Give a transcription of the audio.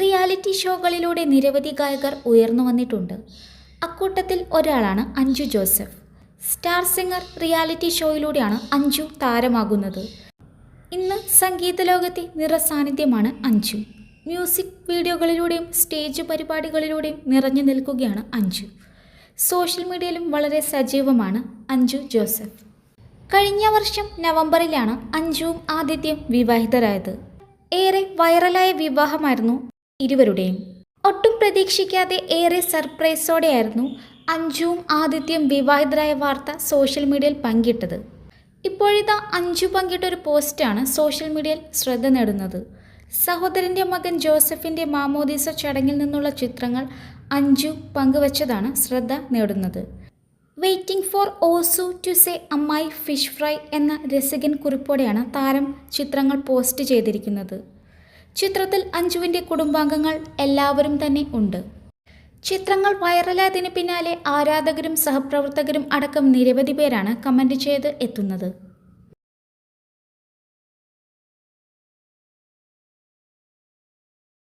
Reality ഷോകളിലൂടെ നിരവധി ഗായകർ ഉയർന്നു വന്നിട്ടുണ്ട്. അക്കൂട്ടത്തിൽ ഒരാളാണ് Anju Joseph. Star singer reality ഷോയിലൂടെയാണ് Anju താരമാകുന്നത്. ഇന്ന് സംഗീത ലോകത്തെ നിറസാന്നിധ്യമാണ് അഞ്ജു. മ്യൂസിക് വീഡിയോകളിലൂടെയും സ്റ്റേജ് പരിപാടികളിലൂടെയും നിറഞ്ഞു നിൽക്കുകയാണ് അഞ്ജു. സോഷ്യൽ മീഡിയയിലും വളരെ സജീവമാണ് അഞ്ജു ജോസഫ്. കഴിഞ്ഞ വർഷം നവംബറിലാണ് അഞ്ജുവും ആദിത്യം വിവാഹിതരായത്. ഏറെ വൈറലായ വിവാഹമായിരുന്നു ഇരുവരുടെയും. ഒട്ടും പ്രതീക്ഷിക്കാതെ ഏറെ സർപ്രൈസോടെയായിരുന്നു അഞ്ജുവും ആദിത്യം വിവാഹിതരായ വാർത്ത സോഷ്യൽ മീഡിയയിൽ പങ്കിട്ടത്. ഇപ്പോഴിതാ അഞ്ജു പങ്കിട്ട ഒരു പോസ്റ്റാണ് സോഷ്യൽ മീഡിയയിൽ ശ്രദ്ധ നേടുന്നത്. സഹോദരന്റെ മകൻ ജോസഫിന്റെ മാമോദീസ ചടങ്ങിൽ നിന്നുള്ള ചിത്രങ്ങൾ അഞ്ജു പങ്കുവച്ചതാണ് ശ്രദ്ധ നേടുന്നത്. Waiting for ഓസു to say ammayi fish fry എന്ന രസികൻ കുറിപ്പോടെയാണ് താരം ചിത്രങ്ങൾ പോസ്റ്റ് ചെയ്തിരിക്കുന്നത്. ചിത്രത്തിൽ അഞ്ജുവിന്റെ കുടുംബാംഗങ്ങൾ എല്ലാവരും തന്നെ ഉണ്ട്. ചിത്രങ്ങൾ വൈറലായതിന് പിന്നാലെ ആരാധകരും സഹപ്രവർത്തകരും അടക്കം നിരവധി പേരാണ് കമന്റ് ചെയ്ത് എത്തുന്നത്.